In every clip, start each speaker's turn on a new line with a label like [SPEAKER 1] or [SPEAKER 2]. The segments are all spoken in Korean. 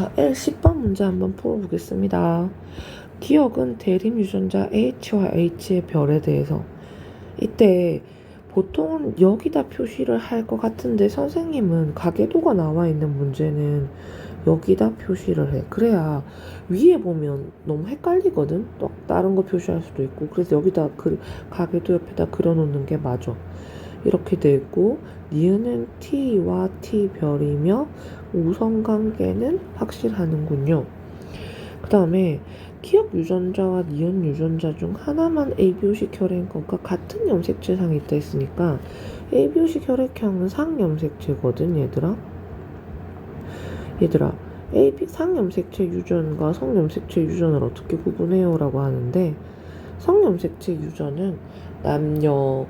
[SPEAKER 1] 자, L 10번 문제 한번 풀어보겠습니다. 기억은 대립 유전자 H와 H의 별에 대해서 이때 보통은 여기다 표시를 할 것 같은데 선생님은 가계도가 나와 있는 문제는 여기다 표시를 해. 그래야 위에 보면 너무 헷갈리거든. 또 다른 거 표시할 수도 있고. 그래서 여기다 그 가계도 옆에다 그려놓는 게 맞아. 이렇게 돼 있고 니은은 T와 T 별이며 우선 관계는 확실하는군요. 그 다음에 기억 유전자와 니은 유전자 중 하나만 ABO식 혈액인 것과 같은 염색체상이 있다 했으니까 ABO식 혈액형은 상염색체거든 얘들아. 얘들아 AB 상염색체 유전과 성염색체 유전을 어떻게 구분해요? 라고 하는데 성염색체 유전은 남녀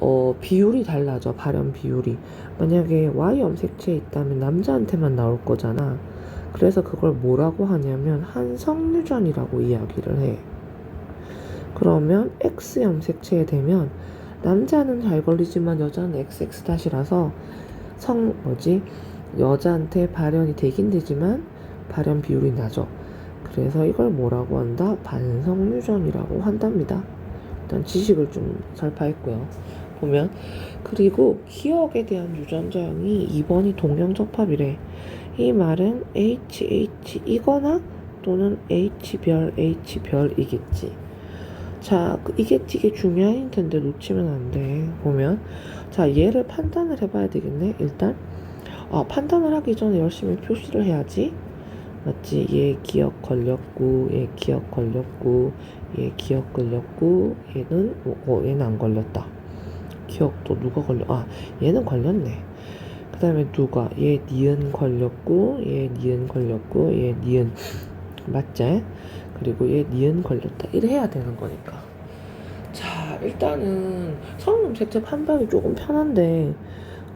[SPEAKER 1] 어, 비율이 달라져 발현 비율이. 만약에 Y 염색체에 있다면 남자한테만 나올 거잖아. 그래서 그걸 뭐라고 하냐면 한성유전이라고 이야기를 해. 그러면 X 염색체에 되면 남자는 잘 걸리지만 여자는 XX 다시라서 성 뭐지? 여자한테 발현이 되긴 되지만 발현 비율이 낮아. 그래서 이걸 뭐라고 한다? 반성유전이라고 한답니다. 일단 지식을 좀 설파했고요 보면. 그리고 기억에 대한 유전자형이 2번이 동형적합이래. 이 말은 HH 이거나 또는 H별 H별이겠지. 자그 이게 되게 중요한 텐데 놓치면 안 돼. 보면. 자 얘를 판단을 해봐야 되겠네 일단. 아 판단을 하기 전에 열심히 표시를 해야지. 맞지? 얘 기억 걸렸고 얘 기억 걸렸고 얘 기억 걸렸고 얘는 어 얘는 안 걸렸다 기억도 누가 걸려? 아 얘는 걸렸네. 그 다음에 누가? 얘 니은 걸렸고 얘 니은 걸렸고 얘 니은. 맞지? 그리고 얘 니은 걸렸다. 이래 해야 되는 거니까. 자 일단은 성염색체 판별이 조금 편한데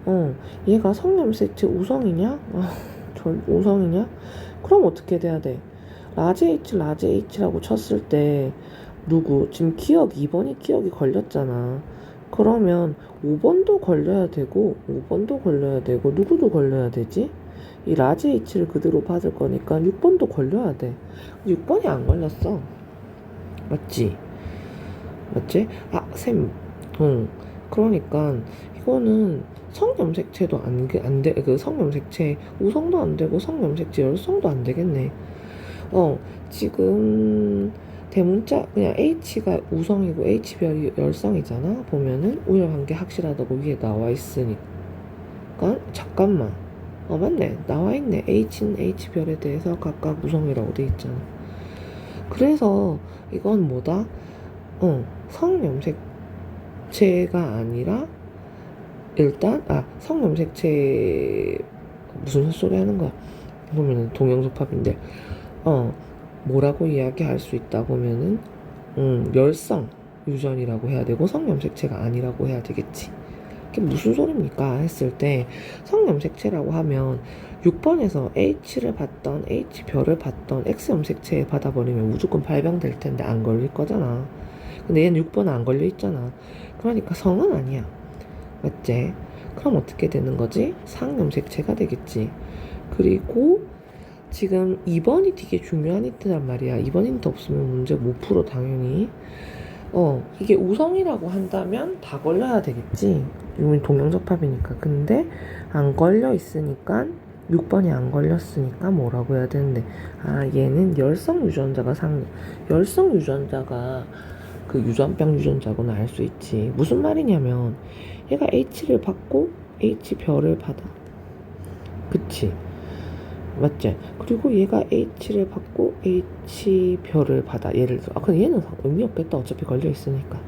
[SPEAKER 1] 어 얘가 성염색체 우성이냐? 어, 절 우성이냐? 그럼 어떻게 돼야 돼? 라지 H 라지 H라고 쳤을 때 누구? 지금 기억 2번이 기억이 걸렸잖아 그러면 5번도 걸려야 되고 5번도 걸려야 되고 누구도 걸려야 되지? 이 라지 H를 그대로 받을 거니까 6번도 걸려야 돼. 6번이 안 걸렸어. 맞지? 맞지? 아, 쌤. 응. 그러니까 이거는 성염색체도 안, 안 돼, 그 성염색체 우성도 안 되고 성염색체 열성도 안 되겠네. 어, 지금 대문자 그냥 H가 우성이고 H별이 열성이잖아 보면은. 우열관계 확실하다고 위에 나와 있으니까. 잠깐만. 어 맞네. 나와 있네. H는 H별에 대해서 각각 우성이라고 돼 있잖아. 그래서 이건 뭐다? 어 성염색체가 아니라 일단 아 성염색체 무슨 소리 하는 거야? 보면은 동영접합인데. 어 뭐라고 이야기할 수 있다 보면은 음, 열성 유전이라고 해야 되고 성염색체가 아니라고 해야 되겠지. 그게 무슨 소리입니까? 했을 때 성염색체라고 하면 6번에서 H를 받던 H별을 받던 X염색체 받아버리면 무조건 발병될 텐데 안 걸릴 거잖아. 근데 얘는 6번은 안 걸려 있잖아. 그러니까 성은 아니야. 맞지? 그럼 어떻게 되는 거지? 상염색체가 되겠지. 그리고 지금 2번이 되게 중요한 힌트란 말이야. 2번 힌트 없으면 문제 못 풀어, 당연히. 어, 이게 우성이라고 한다면 다 걸려야 되겠지. 이건 동영접합이니까. 근데 안 걸려 있으니까 6번이 안 걸렸으니까 뭐라고 해야 되는데. 아, 얘는 열성 유전자가 상, 열성 유전자가 그 유전병 유전자구나 알 수 있지. 무슨 말이냐면 얘가 H를 받고 H별을 받아. 그치? 맞지? 그리고 얘가 H를 받고 H별을 받아. 예를 들어. 아, 근데 얘는 의미 없겠다. 어차피 걸려 있으니까.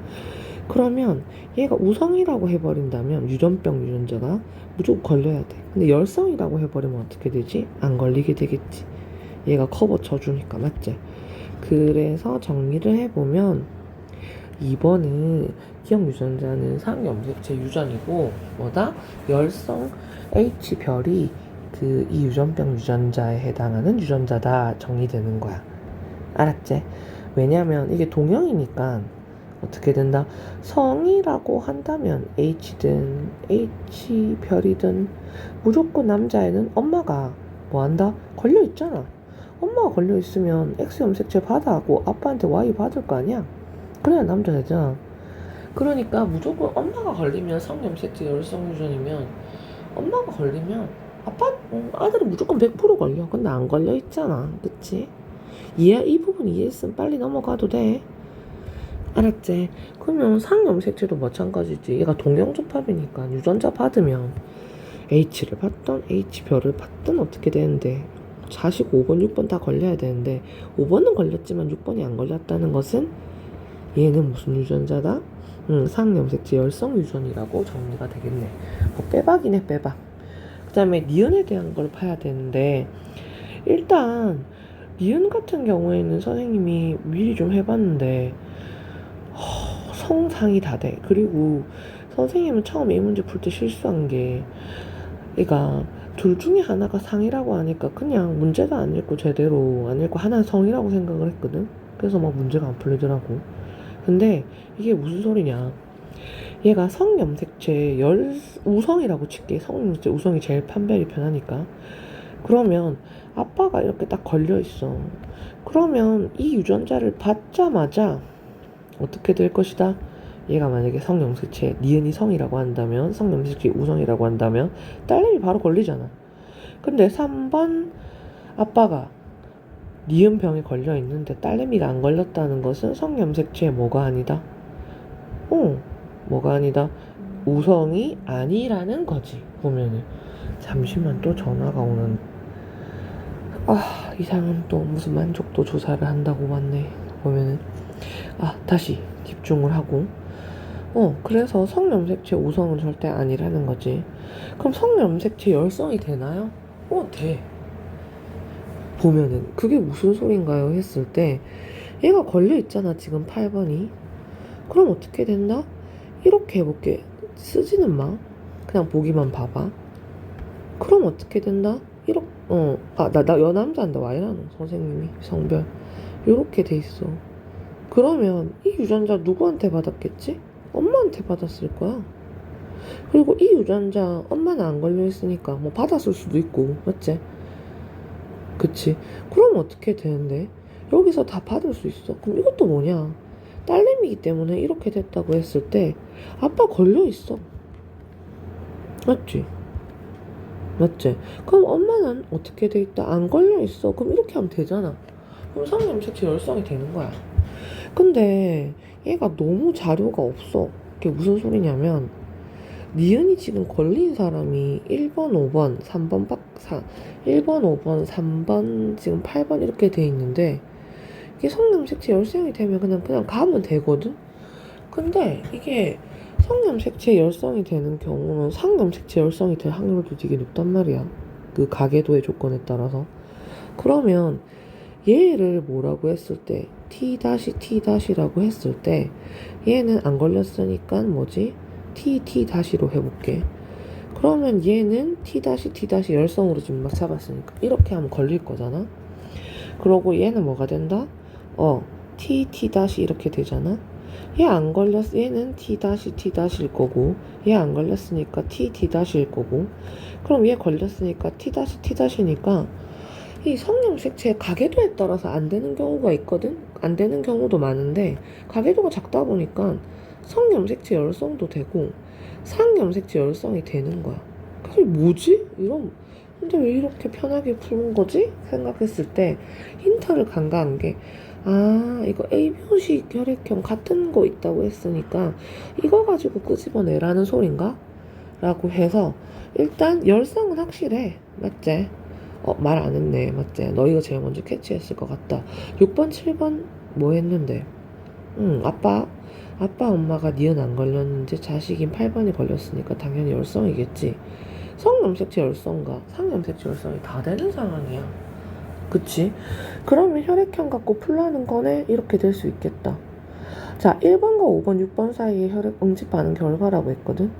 [SPEAKER 1] 그러면 얘가 우성이라고 해버린다면 유전병 유전자가 무조건 걸려야 돼. 근데 열성이라고 해버리면 어떻게 되지? 안 걸리게 되겠지. 얘가 커버 쳐주니까 맞지? 그래서 정리를 해보면 2번은 기억 유전자는 상염색체 유전이고 뭐다? 열성 H별이 그 이 유전병 유전자에 해당하는 유전자다 정리되는 거야. 알았지? 왜냐면 이게 동형이니까 어떻게 된다? 성이라고 한다면 H든 H별이든 무조건 남자애는 엄마가 뭐 한다? 걸려 있잖아. 엄마가 걸려 있으면 X 염색체 받아 하고 아빠한테 Y 받을 거 아니야? 그래야 남자 되잖아. 그러니까 무조건 엄마가 걸리면 성염색체 열성 유전이면 엄마가 걸리면 아빠 음, 아들이 무조건 100% 걸려. 근데 안 걸려 있잖아. 그치? 이해 이 부분 이해했으면 빨리 넘어가도 돼. 알았지? 그러면 상염색체도 마찬가지지. 얘가 동형조합이니까 유전자 받으면 H를 받던 H별을 받던 어떻게 되는데 자식 5번, 6번 다 걸려야 되는데 5번은 걸렸지만 6번이 안 걸렸다는 것은 얘는 무슨 유전자다? 음, 상염색체 열성 유전이라고 정리가 되겠네. 뭐 빼박이네 빼박. 그 다음에 니은에 대한 걸 봐야 되는데 일단 니은 같은 경우에는 선생님이 미리 좀 해봤는데 허, 성상이 다 돼. 그리고 선생님은 처음에 이 문제 풀 때 실수한 게 그러니까 둘 중에 하나가 상이라고 하니까 그냥 문제가 안 읽고 제대로 안 읽고 하나는 성이라고 생각을 했거든. 그래서 막 문제가 안 풀리더라고. 근데 이게 무슨 소리냐? 얘가 성염색체 열 우성이라고 칠게. 성염색체 우성이 제일 판별이 편하니까. 그러면 아빠가 이렇게 딱 걸려 있어. 그러면 이 유전자를 받자마자 어떻게 될 것이다? 얘가 만약에 성염색체 니은이 성이라고 한다면 성염색체 우성이라고 한다면 딸내미 바로 걸리잖아. 근데 3번 아빠가 니은병에 걸려 있는데 딸내미가 안 걸렸다는 것은 성염색체 뭐가 아니다? 어, 뭐가 아니다? 우성이 아니라는 거지. 보면은 잠시만 또 전화가 오는. 아 이상은 또 무슨 만족도 조사를 한다고 왔네. 보면은 아 다시 집중을 하고. 어 그래서 성염색체 우성은 절대 아니라는 거지. 그럼 성염색체 열성이 되나요? 어 돼. 보면은 그게 무슨 소린가요 했을 때 얘가 걸려 있잖아 지금 8번이 그럼 어떻게 된다? 이렇게 해볼게 쓰지는 마 그냥 보기만 봐봐 그럼 어떻게 된다? 이렇게 어 아 나 나 여남자인데 와 이라노 선생님이 성별 요렇게 돼 있어 그러면 이 유전자 누구한테 받았겠지? 엄마한테 받았을 거야 그리고 이 유전자 엄마는 안 걸려 있으니까 뭐 받았을 수도 있고 맞지? 그치. 그럼 어떻게 되는데? 여기서 다 받을 수 있어. 그럼 이것도 뭐냐? 딸내미이기 때문에 이렇게 됐다고 했을 때 아빠 걸려 있어. 맞지? 맞지? 그럼 엄마는 어떻게 돼 있다? 안 걸려 있어. 그럼 이렇게 하면 되잖아. 그럼 성염색체 열성이 되는 거야. 근데 얘가 너무 자료가 없어. 그게 무슨 소리냐면 니은이 지금 걸린 사람이 1번, 5번, 3번 박, 4, 1번, 5번, 3번, 지금 8번 이렇게 돼 있는데 이게 성염색체 열성이 되면 그냥 그냥 가면 되거든. 근데 이게 성염색체 열성이 되는 경우는 상염색체 열성이 될 확률도 되게 높단 말이야. 그 가계도의 조건에 따라서. 그러면 얘를 뭐라고 했을 때 T 다시 T 다시라고 했을 때 얘는 안 걸렸으니까 뭐지? T T 다시로 해볼게. 그러면 얘는 T 다시 T 다시 열성으로 지금 막 잡았으니까 이렇게 하면 걸릴 거잖아. 그러고 얘는 뭐가 된다? 어 T T 다시 이렇게 되잖아. 얘 안 걸렸 얘는 T 다시 T 다시일 거고 얘 안 걸렸으니까 T T 다시일 거고 그럼 얘 걸렸으니까 T 다시 T 다시니까 이 성형색체 가계도에 따라서 안 되는 경우가 있거든. 안 되는 경우도 많은데 가계도가 작다 보니까 성염색체 열성도 되고 상염색체 열성이 되는 거야. 그게 뭐지? 이런 근데 왜 이렇게 편하게 푸는 거지? 생각했을 때 힌트를 간과한 게 아, 이거 A형식 혈액형 같은 거 있다고 했으니까 이거 가지고 끄집어내라는 소린가? 라고 해서 일단 열성은 확실해. 맞지? 어, 말 안 했네. 맞지? 너희가 제일 먼저 캐치했을 것 같다. 6번, 7번 뭐 했는데? 응, 아빠, 아빠, 엄마가 니은 안 걸렸는데 자식인 8번이 걸렸으니까 당연히 열성이겠지. 성염색체 열성과 상염색체 열성이 다 되는 상황이야. 그치? 그러면 혈액형 갖고 풀라는 거네? 이렇게 될 수 있겠다. 자, 1번과 5번, 6번 사이에 혈액 응집하는 결과라고 했거든?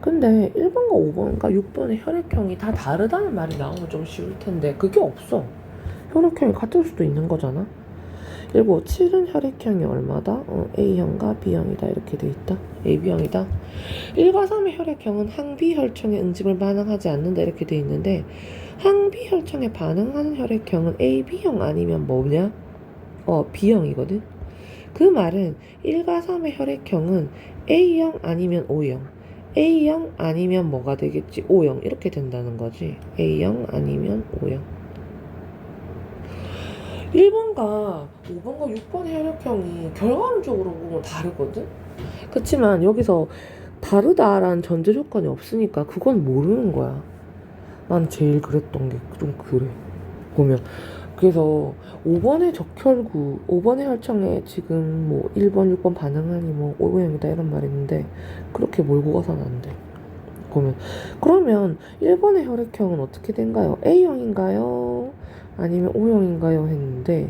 [SPEAKER 1] 근데 1번과 5번과 6번의 혈액형이 다 다르다는 말이 나오면 좀 쉬울 텐데 그게 없어. 혈액형이 같을 수도 있는 거잖아. 그리고 7은 혈액형이 얼마다? 어, A형과 B형이다 이렇게 돼 있다. AB형이다. 1과 3의 혈액형은 항비혈청의 응집을 반응하지 않는다 이렇게 돼 있는데 항비 혈청에 반응하는 혈액형은 AB형 아니면 뭐냐? 어, B형이거든. 그 말은 1과 3의 혈액형은 A형 아니면 O형. A형 아니면 뭐가 되겠지? O형. 이렇게 된다는 거지. A형 아니면 O형. 1번과 5번과 6번의 혈액형이 결과론적으로 보면 다르거든? 그렇지만 여기서 다르다라는 전제 조건이 없으니까 그건 모르는 거야. 난 제일 그랬던 게 좀 그래. 보면. 그래서 5번의 적혈구, 5번의 혈청에 지금 뭐 1번, 6번 반응하니 뭐 O형이다 이런 말이 있는데 그렇게 몰고 가서는 안 돼. 보면. 그러면 1번의 혈액형은 어떻게 된가요? A형인가요? 아니면 O형인가요? 했는데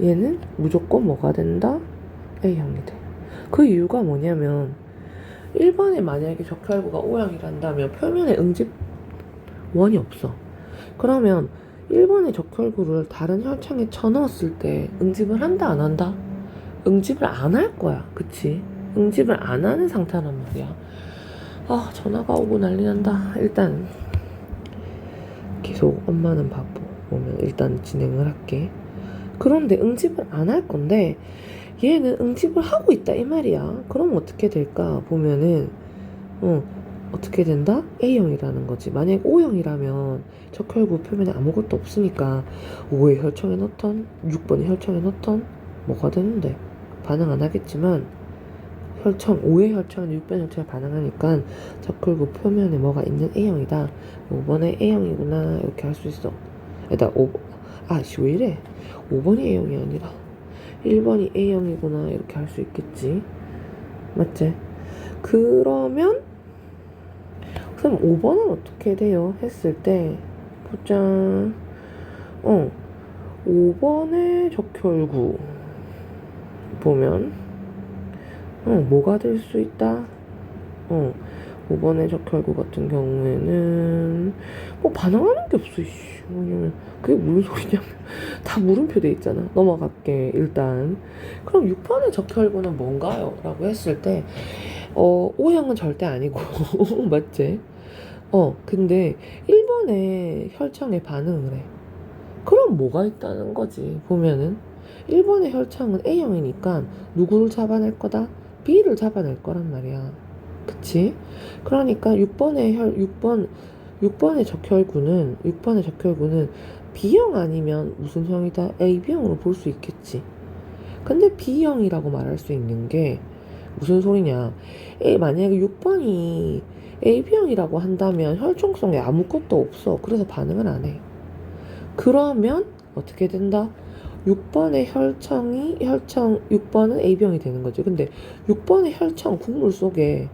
[SPEAKER 1] 얘는 무조건 뭐가 된다? A형이 돼. 그 이유가 뭐냐면 1번에 만약에 적혈구가 O형이란다면 표면에 응집 원이 없어. 그러면 1번의 적혈구를 다른 혈청에 쳐넣었을 때 응집을 한다 안 한다? 응집을 안 할 거야. 그치? 응집을 안 하는 상태란 말이야. 아 전화가 오고 난리 난다. 일단 계속 엄마는 바보. 보면 일단 진행을 할게. 그런데 응집을 안 할 건데 얘는 응집을 하고 있다 이 말이야. 그럼 어떻게 될까 보면은 어 어떻게 된다? A형이라는 거지. 만약 O형이라면 적혈구 표면에 아무것도 없으니까 5의 혈청에 넣던 6번의 혈청에 넣던 뭐가 되는데 반응 안 하겠지만 혈청 5의 혈청은 6번의 혈청에 반응하니까 적혈구 표면에 뭐가 있는 A형이다. 5번의 A형이구나 이렇게 할 수 있어. 일단 5 아씨 왜 이래? 5번이 A형이 아니라 1번이 A형이구나 이렇게 할 수 있겠지. 맞지? 그러면 그럼 5번은 어떻게 돼요? 했을 때 보자. 어. 5번의 적혈구 보면 어, 뭐가 될 수 있다? 어. 5번의 적혈구 같은 경우에는 뭐 반응하는 게 없어. 이씨. 뭐냐면 그게 무슨 소리냐면 다 물음표 돼 있잖아. 넘어갈게 일단. 그럼 6번의 적혈구는 뭔가요? 라고 했을 때 어, O형은 절대 아니고 맞지? 어, 근데 1번의 혈청에 반응을 해. 그럼 뭐가 있다는 거지, 보면은. 1번의 혈청은 A형이니까 누구를 잡아낼 거다? B를 잡아낼 거란 말이야. 그치? 그러니까 6번의 혈, 6번, 6번의 적혈구는, 6번의 적혈구는 B형 아니면 무슨 형이다? AB형으로 볼 수 있겠지. 근데 B형이라고 말할 수 있는 게 무슨 소리냐? 에, 만약에 6번이 AB형이라고 한다면 혈청성에 아무것도 없어. 그래서 반응을 안 해. 그러면 어떻게 된다? 6번의 혈청이 혈청 6번은 AB형이 되는 거죠. 근데 6번의 혈청 국물 속에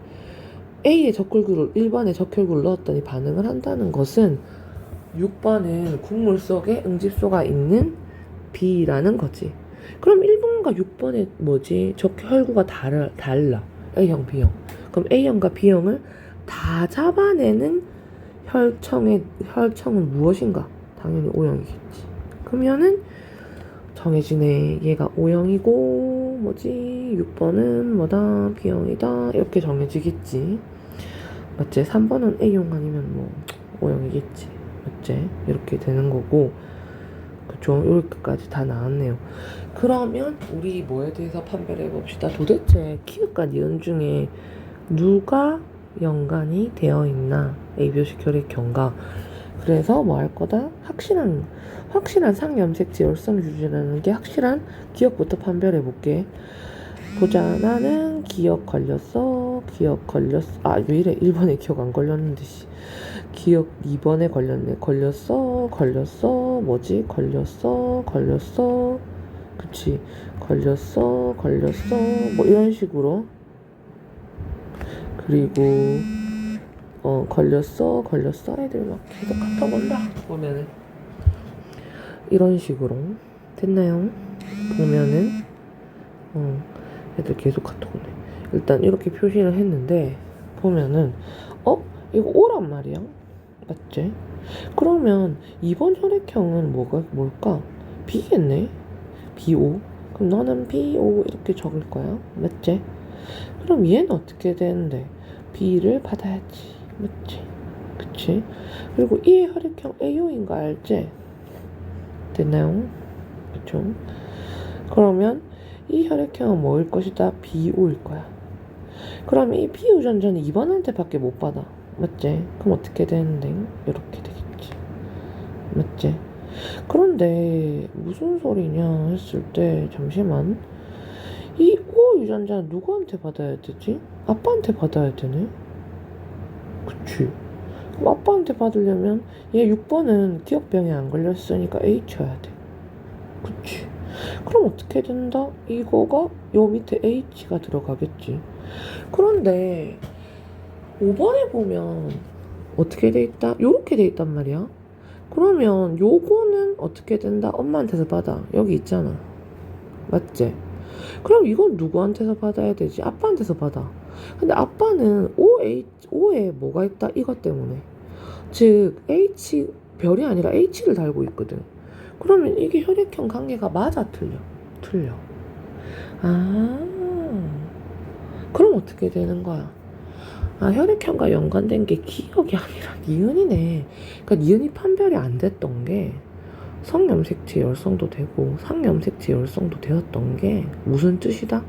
[SPEAKER 1] A의 적혈구를 1번의 적혈구를 넣었더니 반응을 한다는 것은 6번은 국물 속에 응집소가 있는 B라는 거지. 그럼 1번과 6번의 뭐지? 적혈구가 달라, 달라. A형, B형. 그럼 A형과 B형을 다 잡아내는 혈청의 혈청은 무엇인가? 당연히 O형이겠지. 그러면은 정해지네. 얘가 O형이고 뭐지? 6번은 뭐다? B형이다. 이렇게 정해지겠지. 맞지? 3번은 A형 아니면 뭐 O형이겠지. 맞지? 이렇게 되는 거고. 그쵸? 이렇게까지 다 나왔네요. 그러면 우리 뭐에 대해서 판별해 봅시다. 도대체 키읔과 니은 중에 누가 연관이 되어 있나? A표식 혈액형과. 그래서 뭐 할 거다? 확실한, 확실한 상염색지 열성 유지라는 게 확실한 기억부터 판별해 볼게. 보자. 나는 기억 걸렸어. 기억 걸렸어. 아, 왜 이래? 1번에 기억 안 걸렸는데, 씨. 기억 2번에 걸렸네. 걸렸어. 걸렸어. 뭐지? 걸렸어. 걸렸어. 그치. 걸렸어. 걸렸어. 뭐 이런 식으로. 그리고, 어, 걸렸어. 걸렸어. 애들 막 계속 카톡 온다. 보면은. 이런 식으로. 됐나요? 보면은. 어, 애들 계속 카톡 오네. 일단 이렇게 표시를 했는데, 보면은, 어? 이거 오란 말이야? 맞지? 그러면 이번 혈액형은 뭐가 뭘까? B겠네. BO. 그럼 너는 BO 이렇게 적을 거야. 맞지? 그럼 얘는 어떻게 되는데? B를 받아야지. 맞지? 그치? 그리고 이 혈액형 A형인 거 알지? 됐나요? 그쵸? 그러면 이 혈액형은 뭐일 것이다? BO일 거야. 그러면 이 B 유전자는 2번한테 밖에 못 받아. 맞지? 그럼 어떻게 되는데? 이렇게 되겠지. 맞지? 그런데 무슨 소리냐 했을 때 잠시만 이 O 유전자는 누구한테 받아야 되지? 아빠한테 받아야 되네? 그치? 그럼 아빠한테 받으려면 얘 6번은 기억병에 안 걸렸으니까 H여야 돼. 그치? 그럼 어떻게 된다? 이거가 요 밑에 H가 들어가겠지. 그런데 5번에 보면 어떻게 돼 있다? 요렇게 돼 있단 말이야. 그러면 요거는 어떻게 된다? 엄마한테서 받아. 여기 있잖아. 맞지? 그럼 이건 누구한테서 받아야 되지? 아빠한테서 받아. 근데 아빠는 OH, O에 뭐가 있다? 이것 때문에. 즉, H, 별이 아니라 H를 달고 있거든. 그러면 이게 혈액형 관계가 맞아? 틀려? 틀려. 아, 그럼 어떻게 되는 거야? 아, 혈액형과 연관된 게 기억이 아니라 니은이네. 그러니까 니은이 판별이 안 됐던 게 성염색체 열성도 되고 상염색체 열성도 되었던 게 무슨 뜻이다?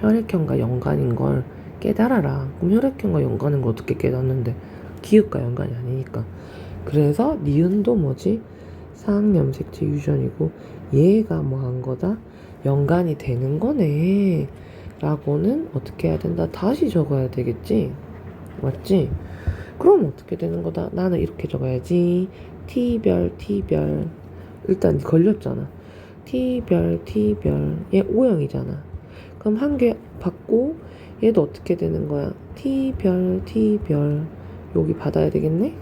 [SPEAKER 1] 혈액형과 연관인 걸 깨달아라. 그럼 혈액형과 연관인 걸 어떻게 깨닫는데 기읍과 연관이 아니니까. 그래서 니은도 뭐지? 상염색체 유전이고 얘가 뭐 한 거다? 연관이 되는 거네. 라고는 어떻게 해야 된다? 다시 적어야 되겠지? 맞지? 그럼 어떻게 되는 거다? 나는 이렇게 적어야지. T별, T별. 일단 걸렸잖아. T별, T별. 얘 O형이잖아. 그럼 한 개 받고 얘도 어떻게 되는 거야? T별, T별. 여기 받아야 되겠네?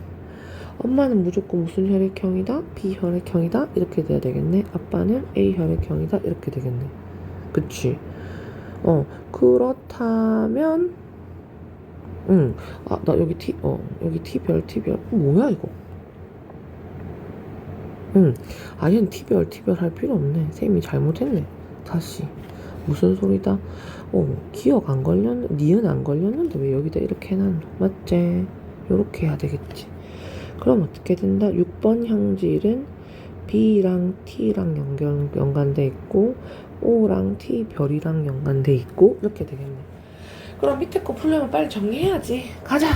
[SPEAKER 1] 엄마는 무조건 무슨 혈액형이다? B 혈액형이다? 이렇게 돼야 되겠네. 아빠는 A 혈액형이다? 이렇게 되겠네. 그치? 어, 그렇다면, 응. 아, 나 여기 T, 어, 여기 T별, T별. 어, 뭐야, 이거? 응. 아, 얘는 T별, T별 할 필요 없네. 쌤이 잘못했네. 다시. 무슨 소리다? 어, 기억 안 걸렸는데, 니은 안 걸렸는데 왜 여기다 이렇게 해놨노? 맞지? 요렇게 해야 되겠지. 그럼 어떻게 된다? 6번 형질은 B랑 T랑 연결, 연관돼 있고, O랑 T 별이랑 연관돼 있고, 이렇게 되겠네. 그럼 밑에 거 풀려면 빨리 정리해야지. 가자!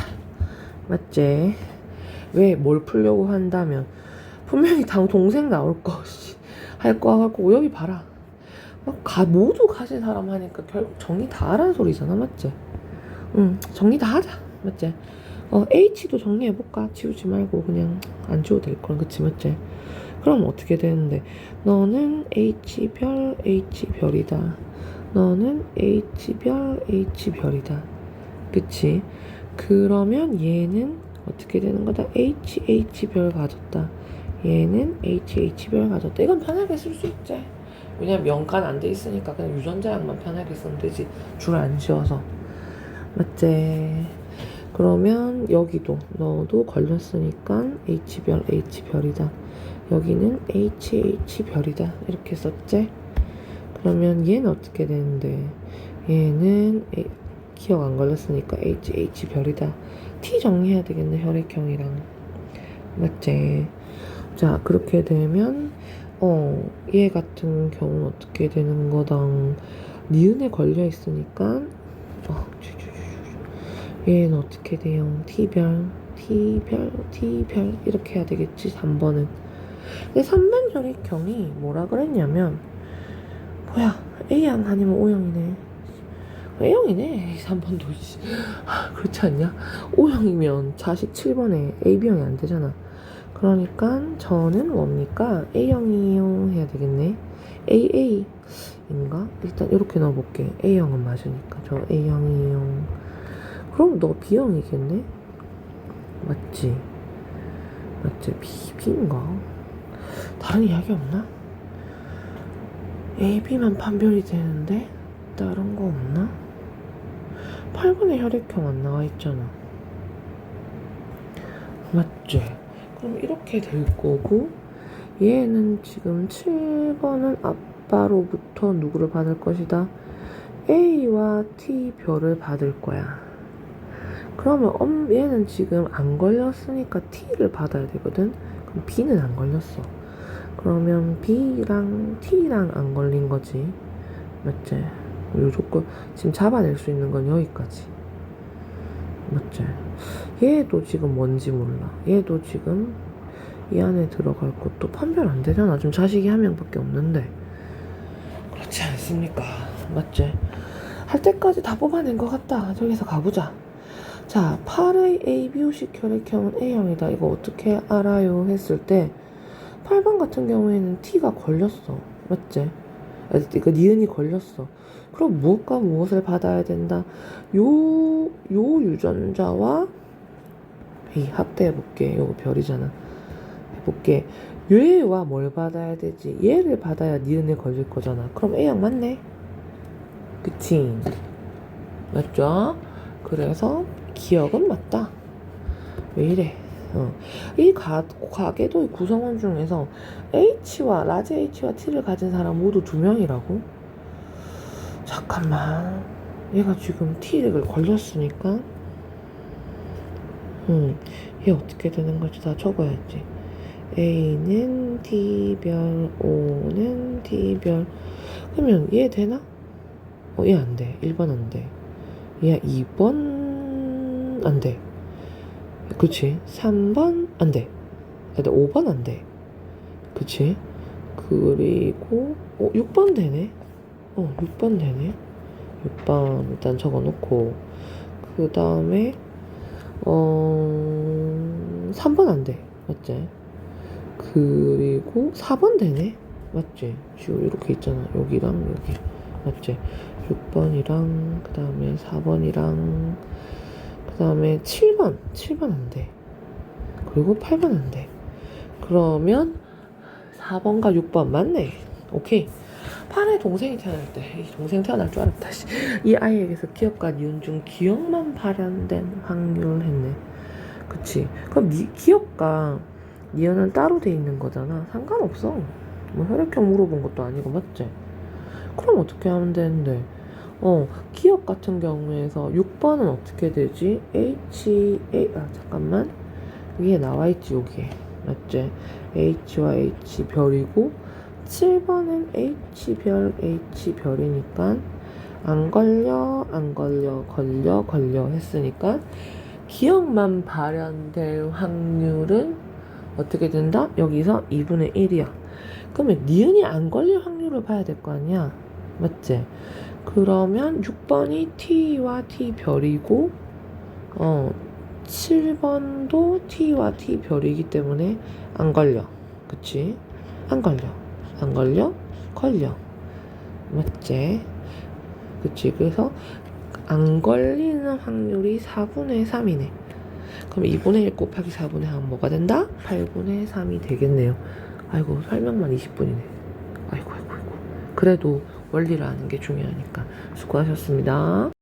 [SPEAKER 1] 맞지? 왜, 뭘 풀려고 한다면, 분명히 당 동생 나올 거, 씨. 할거 하고, 여기 봐라. 막 가, 모두 가진 사람 하니까 결국 정리 다 하라는 소리잖아, 맞지? 응, 정리 다 하자, 맞지? 어, H도 정리해볼까? 지우지 말고 그냥 안 지워도 될 걸, 그치, 맞지? 그럼 어떻게 되는데? 너는 H별, H별이다. 너는 H별, H별이다. 그치? 그러면 얘는 어떻게 되는 거다? HH별 가졌다. 얘는 HH별 가졌다. 이건 편하게 쓸 수 있지. 왜냐면 연관 안돼 있으니까 그냥 유전자약만 편하게 쓰면 되지. 줄안 지어서. 맞지? 그러면 여기도 너도 걸렸으니까 H별, H별이다. 여기는 HH별이다. 이렇게 썼지? 그러면 얘는 어떻게 되는데? 얘는 A- 기억 안 걸렸으니까 HH별이다. T 정리해야 되겠네, 혈액형이랑. 맞지? 자, 그렇게 되면, 어, 얘 같은 경우는 어떻게 되는 거당 니은에 걸려 있으니까, 어, 얘는 어떻게 돼요? T별, T별, T별 이렇게 해야 되겠지 3번은 3번 혈액형이 뭐라 그랬냐면 뭐야 A형 아니면 O형이네 A형이네 3번도 그렇지 않냐? O형이면 자식 7번에 AB형이 안 되잖아 그러니까 저는 뭡니까? A형이요 해야 되겠네 AA인가? 일단 이렇게 넣어볼게 A형은 맞으니까 저 A형이요 그럼 너 B형이겠네? 맞지? 맞지? B, B인가? 다른 이야기 없나? A, B만 판별이 되는데 다른 거 없나? 8번에 혈액형 안 나와 있잖아. 맞지? 그럼 이렇게 될 거고 얘는 지금 7번은 아빠로부터 누구를 받을 것이다? A와 T 별을 받을 거야. 그러면 엄, 얘는 지금 안 걸렸으니까 T를 받아야 되거든. 그럼 B는 안 걸렸어. 그러면 B랑 T랑 안 걸린 거지. 맞지? 요 조건 지금 잡아낼 수 있는 건 여기까지. 맞지? 얘도 지금 뭔지 몰라. 얘도 지금 이 안에 들어갈 것도 판별 안 되잖아. 지금 자식이 한 명밖에 없는데. 그렇지 않습니까? 맞지? 할 때까지 다 뽑아낸 것 같다. 저기서 가보자. 자, 8의 ABOC 혈액형은 A형이다. 이거 어떻게 알아요? 했을 때 8번 같은 경우에는 T가 걸렸어. 맞지? 아, 이거 니은이 걸렸어. 그럼 무엇과 무엇을 받아야 된다? 요, 요 유전자와 이 합대해볼게. 요거 별이잖아. 해볼게. 얘와 뭘 받아야 되지? 얘를 받아야 니은에 걸릴 거잖아. 그럼 A형 맞네? 그치? 맞죠? 그래서 기억은 맞다. 왜 이래? 어. 이 가, 가계도의 구성원 중에서 H와 라지 H와 T를 가진 사람 모두 두 명이라고? 잠깐만. 얘가 지금 T를 걸렸으니까. 음, 얘 어떻게 되는 건지 다 적어야지. A는 T별, O는 T별. 그러면 얘 되나? 어, 얘 안 돼. 1번 안 돼. 얘 2번 안 돼. 그치? 3번 안 돼. 근데 5번 안 돼. 그치? 그리고 어, 6번 되네. 어, 6번 되네. 6번 일단 적어 놓고 그 다음에 어 3번 안 돼. 맞지? 그리고 4번 되네. 맞지? 지금 이렇게 있잖아. 여기랑 여기. 맞지? 6번이랑 그 다음에 4번이랑 그 다음에 7번 7번 안 돼. 그리고 8번 안 돼. 그러면 4번과 6번 맞네. 오케이. 8의 동생이 태어날 때, 이 동생 태어날 줄 알았다. 씨. 이 아이에게서 기억과 니은 중 기억만 발현된 확률 했네. 그치. 그럼 니, 기억과 니은은 따로 돼 있는 거잖아. 상관없어. 뭐 혈액형 물어본 것도 아니고, 맞지? 그럼 어떻게 하면 되는데? 어, 기억 같은 경우에서 6번은 어떻게 되지? H, A, 아, 잠깐만. 위에 나와 있지, 여기에. 맞지? H와 H 별이고, 7번은 H별, H별이니까, 안 걸려, 안 걸려, 걸려, 걸려 했으니까, 기억만 발현될 확률은 어떻게 된다? 여기서 2분의 1이야. 그러면 니은이 안 걸릴 확률을 봐야 될 거 아니야? 맞지? 그러면 6번이 T와 T 별이고, 어, 7번도 T와 T 별이기 때문에 안 걸려. 그치? 안 걸려. 안 걸려? 걸려. 맞지? 그치? 그래서 안 걸리는 확률이 4분의 3이네. 그럼 2분의 1 곱하기 4분의 3 뭐가 된다? 8분의 3이 되겠네요. 아이고, 설명만 20분이네. 아이고, 아이고, 아이고. 그래도 원리를 아는 게 중요하니까. 수고하셨습니다.